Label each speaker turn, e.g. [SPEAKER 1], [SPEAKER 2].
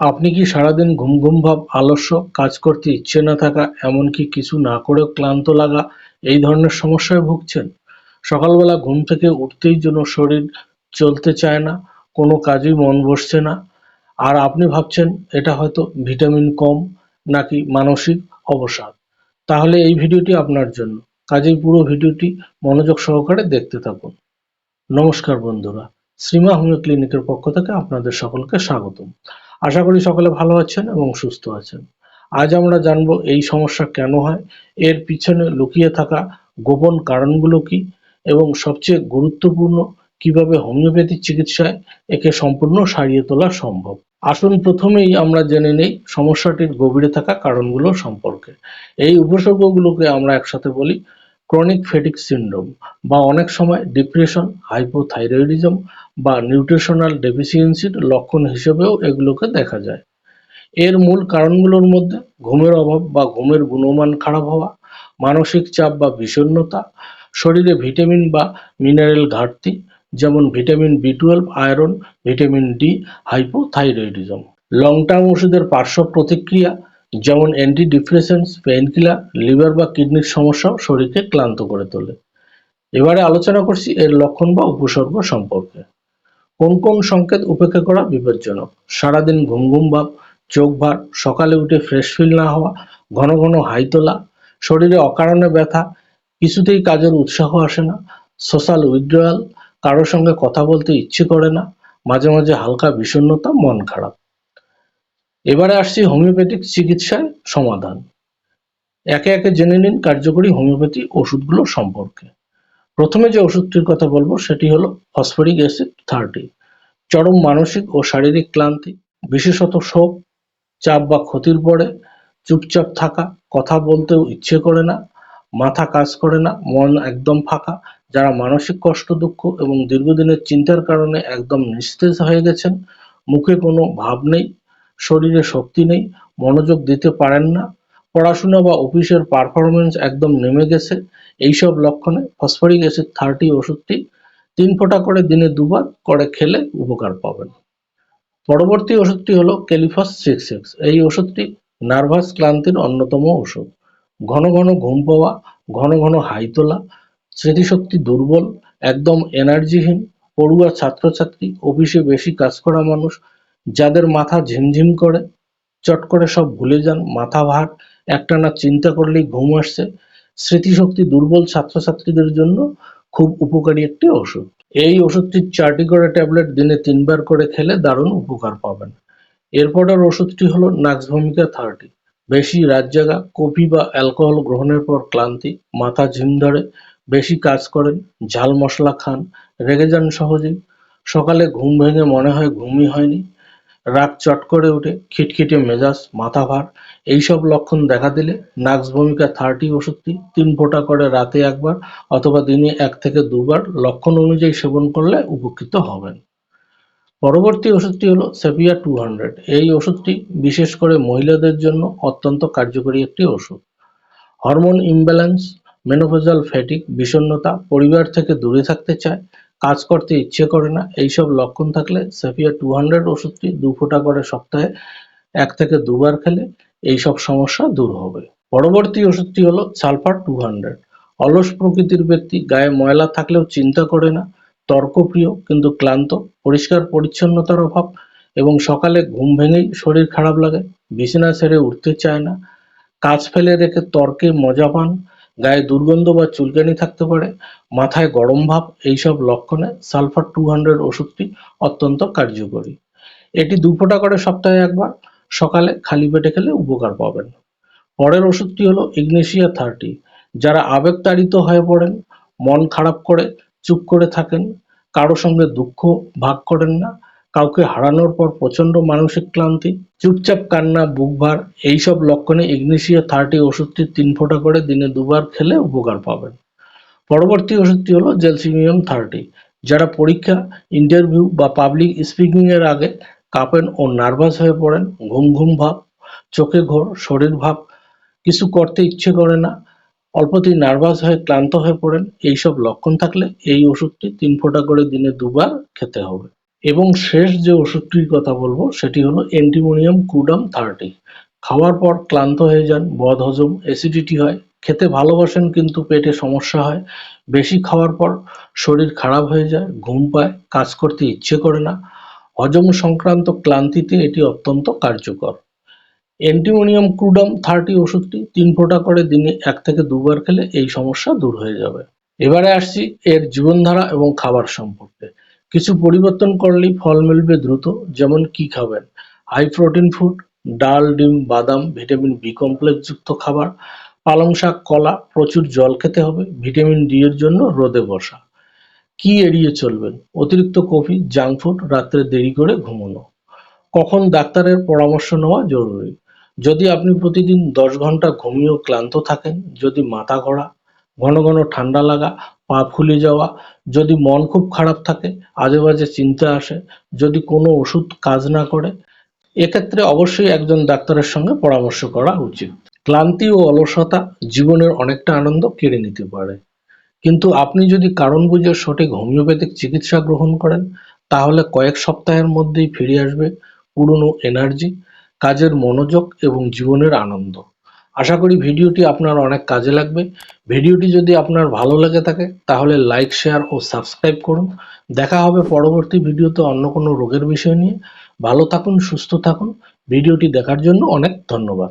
[SPEAKER 1] আপনি কি সারাদিন ঘুম ঘুম ভাব আলস্য কাজ করতে ইচ্ছে না থাকা, এমনকি কিছু না করেও ক্লান্ত লাগা এই ধরনের সমস্যায় ভুগছেন? সকালবেলা ঘুম থেকে উঠতেই যেন শরীর চলতে চায় না, কোনো কাজেই মন বসছে না। আর আপনি ভাবছেন, এটা হয়তো ভিটামিন কম নাকি মানসিক অবসাদ। তাহলে এই ভিডিওটি আপনার জন্য। কাজেই পুরো ভিডিওটি মনোযোগ সহকারে দেখতে থাকুন। নমস্কার বন্ধুরা, শ্রীমা হোমিও ক্লিনিকের পক্ষ থেকে আপনাদের সকলকে স্বাগতম। আশা করি সকলে ভালো আছেন এবং সুস্থ আছেন। আজ আমরা জানব এই সমস্যা কেন হয়, এর পিছনে লুকিয়ে থাকা গোপন কারণগুলো কি, এবং সবচেয়ে গুরুত্বপূর্ণ, কীভাবে হোমিওপ্যাথি চিকিৎসায় একে সম্পূর্ণ সারিয়ে তোলা সম্ভব? আসুন প্রথমেই আমরা জেনে নেই সমস্যাটির গভীরে থাকা কারণগুলো সম্পর্কে। এই উপসর্গগুলোকে আমরা একসাথে বলি ক্রনিক ফেটিক সিন্ড্রোম বা অনেক সময় ডিপ্রেশন হাইপোথাইরয়েডিজম বা নিউট্রিশনাল ডেফিসিয়েন্সির লক্ষণ হিসেবেও এগুলোকে দেখা যায়। এর মূল কারণগুলোর মধ্যে ঘুমের অভাব বা ঘুমের গুণমান খারাপ হওয়া, মানসিক চাপ বা বিষণ্ণতা, শরীরে ভিটামিন বা মিনারেল ঘাটতি, যেমন vitamin B twelve iron vitamin D hypothyroidism long term ওষুধের পার্শ্ব প্রতিক্রিয়া যেমন অ্যান্টি ডিপ্রেসেন্টস পেইনকিলার লিভার বা কিডনির সমস্যাও শরীরকে ক্লান্ত করে তোলে। এবারে আলোচনা করছি এর লক্ষণ বা উপসর্গ সম্পর্কে। কোন কোন সংকেত উপেক্ষা করা বিপজ্জনক? সারাদিন ঘুম ঘুম ভাব, চোখ ভার, সকালে উঠে ফ্রেশ ফিল না হওয়া, ঘন ঘন হাই তোলা, শরীরে অকারণে ব্যথা, কিছুতেই কাজের উৎসাহ আসে না সোশ্যাল উইথড্রয়াল কারোর সঙ্গে কথা বলতে ইচ্ছে করে না, মাঝে মাঝে হালকা বিষণ্ণতা, মন খারাপ। এবারে আসছি হোমিওপ্যাথিক চিকিৎসায় সমাধান। একে একে জেনে নিন কার্যকরী হোমিওপ্যাথি ওষুধগুলো সম্পর্কে। প্রথমে যে ওষুধটির কথা বলব, সেটি হলো ফসফরিক অ্যাসিড থার্টি। চরম মানসিক ও শারীরিক ক্লান্তি, বিশেষত শোক, চাপ বা ক্ষতির পরে, চুপচাপ থাকা, কথা বলতেও ইচ্ছে করে না, মাথা কাজ করে না, মন একদম ফাঁকা, যারা মানসিক কষ্ট, দুঃখ এবং দীর্ঘদিনের চিন্তার কারণে একদম নিস্তেজ হয়ে গেছেন, মুখে কোনো ভাব নেই শরীরে শক্তি নেই, মনোযোগ দিতে পারেন না, পড়াশোনা বা অফিসের পারফরমেন্স একদম নেমে গেছে। এইসব লক্ষণে ফসফরিক অ্যাসিড থার্টি ওষুধটি তিন ফোঁটা করে দিনে দুবার করে খেলে উপকার পাবেন। পরবর্তী ওষুধটি হলো ক্যালিফাস সিক্স এক্স এই ওষুধটি নার্ভাস ক্লান্তির অন্যতম ওষুধ। ঘন ঘন ঘুম পাওয়া, ঘন ঘন হাই তোলা, স্মৃতিশক্তি দুর্বল, একদম এনার্জিহীন পড়ুয়া ছাত্রছাত্রী, অফিসে বেশি কাজ করা মানুষ যাদের মাথা ঝিমঝিম করে, চট করে সব ভুলে যান, মাথা ভার, একটানা চিন্তা করলেই ঘুম আসছে। স্মৃতিশক্তি দুর্বল ছাত্রছাত্রীদের জন্য খুব উপকারী একটি ওষুধ। এই ওষুধটির চারটি করে ট্যাবলেট দিনে তিনবার করে খেলে দারুণ উপকার পাবেন। এরপরের ওষুধটি হলো নাক্স ভূমিকা থার্টি। বেশি রাত জাগা, কফি বা অ্যালকোহল গ্রহণের পর ক্লান্তি, মাথা ঝিম ধরে, বেশি কাজ করেন, ঝাল মশলা খান, রেগে যান সহজেই। সকালে ঘুম ভেঙে মনে হয় ঘুমই হয়নি। রাগ চট করে ওঠে, খিটখিটে মেজাজ, মাথা ভার। এইসব লক্ষণ দেখা দিলে নাক্স ভূমিকা থার্টি ওষুধটি তিন ফোঁটা করে রাতে একবার অথবা দিনে এক থেকে দুবার লক্ষণ অনুযায়ী সেবন করলে উপকৃত হবেন। পরবর্তী ওষুধটি হলো সেপিয়া টু হান্ড্রেড এই ওষুধটি বিশেষ করে মহিলাদের জন্য অত্যন্ত কার্যকরী একটি ওষুধ। হরমোন ইমব্যালেন্স মেনোপজাল ফ্যাটিক বিষণ্ণতা পরিবার থেকে দূরে থাকতে চায় কাজ করতে ইচ্ছে করে না। এইসব লক্ষণ থাকলে সেফিয়া টু হান্ড্রেড ওষুধটি দু ফোঁটা করে সপ্তাহে এক থেকে দুবার খেলে এইসব সমস্যা দূর হবে। পরবর্তী ওষুধটি হলো সালফার টু হান্ড্রেড। অলস প্রকৃতির ব্যক্তি গায়ে ময়লা থাকলেও চিন্তা করে না, তর্কপ্রিয় কিন্তু ক্লান্ত, পরিষ্কার পরিচ্ছন্নতার অভাব এবং সকালে ঘুম ভেঙেই শরীর খারাপ লাগে, বিছানা ছেড়ে উঠতে চায় না, কাজ ফেলে রেখে তর্কে মজা পান গায়ে দুর্গন্ধ বা চুলকানি থাকতে পারে, মাথায় গরম ভাব, এইসব লক্ষণে সালফার টু হান্ড্রেড ওষুধটি অত্যন্ত কার্যকরী। এটি দু ফোঁটা করে সপ্তাহে একবার, সকালে খালি পেটে খেলে উপকার পাবেন। পরের ওষুধটি হলো ইগনেশিয়া থার্টি যারা আবেগতাড়িত হয়ে পড়েন, মন খারাপ করে, চুপ করে থাকেন, কারও সঙ্গে দুঃখ ভাগ করেন না কাউকে হারানোর পর প্রচণ্ড মানসিক ক্লান্তি, চুপচাপ কান্না বুকভার এইসব লক্ষণে ইগনেশিয়া থার্টি ওষুধটি তিন ফোঁটা করে দিনে দুবার খেলে উপকার পাবেন। পরবর্তী ওষুধটি হলো জেলসিমিয়াম থার্টি, যারা পরীক্ষা, ইন্টারভিউ বা পাবলিক স্পিকিং এর আগে কাঁপেন ও নার্ভাস হয়ে পড়েন, ঘুম ঘুম ভাব, চোখে ঘোর, শরীর ভাব, কিছু করতে ইচ্ছে করে না, অল্পতেই নার্ভাস হয়ে ক্লান্ত হয়ে পড়েন, এইসব লক্ষণ থাকলে এই ওষুধটি তিন ফোঁটা করে দিনে দুবার খেতে হবে। এবং শেষ যে ওষুধটির কথা বলব, সেটি হলো অ্যান্টিমোনিয়াম ক্রুডাম থার্টি। খাওয়ার পর ক্লান্ত হয়ে যান বদহজম অ্যাসিডিটি হয়, খেতে ভালোবাসেন কিন্তু পেটে সমস্যা হয়। বেশি খাওয়ার পর শরীর খারাপ হয়ে যায়, ঘুম পায়, কাজ করতে ইচ্ছে করে না। হজম সংক্রান্ত ক্লান্তিতে এটি অত্যন্ত কার্যকর। অ্যান্টিমোনিয়াম ক্রুডাম থার্টি ওষুধটি তিন ফোঁটা করে দিনে এক থেকে দুবার খেলে এই সমস্যা দূর হয়ে যাবে। এবারে আসছি এর জীবনধারা এবং খাবার সম্পর্কে। কিছু পরিবর্তন করলেই ফল মিলবে দ্রুত, যেমন কি খাবেন? হাই প্রোটিন ফুড ডাল, ডিম, বাদাম, ভিটামিন বি কমপ্লেক্স যুক্ত খাবার, পালং শাক, কলা, প্রচুর জল খেতে হবে, ভিটামিন ডি এর জন্য রোদে বসা। কি এড়িয়ে চলবেন? অতিরিক্ত কফি জাঙ্ক ফুড রাত্রে দেরি করে ঘুমানো। কখন ডাক্তারের পরামর্শ নেওয়া জরুরি? যদি আপনি প্রতিদিন দশ ঘণ্টা ঘুমিয়েও ক্লান্ত থাকেন, যদি মাথা ঘোরা, ঘন ঘন ঠান্ডা লাগা পা ফুলে যাওয়া, যদি মন খুব খারাপ থাকে আজে বাজে চিন্তা আসে, যদি কোনো ওষুধ কাজ না করে, এক্ষেত্রে অবশ্যই একজন ডাক্তারের সঙ্গে পরামর্শ করা উচিত। ক্লান্তি ও অলসতা জীবনের অনেকটা আনন্দ কেড়ে নিতে পারে। কিন্তু আপনি যদি কারণ বুঝে সঠিক হোমিওপ্যাথিক চিকিৎসা গ্রহণ করেন, তাহলে কয়েক সপ্তাহের মধ্যেই ফিরে আসবে পুরনো এনার্জি, কাজের মনোযোগ এবং জীবনের আনন্দ। আশা করি ভিডিওটি আপনার অনেক কাজে লাগবে। ভিডিওটি যদি আপনার ভালো লেগে থাকে, তাহলে লাইক, শেয়ার ও সাবস্ক্রাইব করুন। দেখা হবে পরবর্তী ভিডিওতে অন্য কোনো রোগের বিষয় নিয়ে। ভালো থাকুন, সুস্থ থাকুন। ভিডিওটি দেখার জন্য অনেক ধন্যবাদ।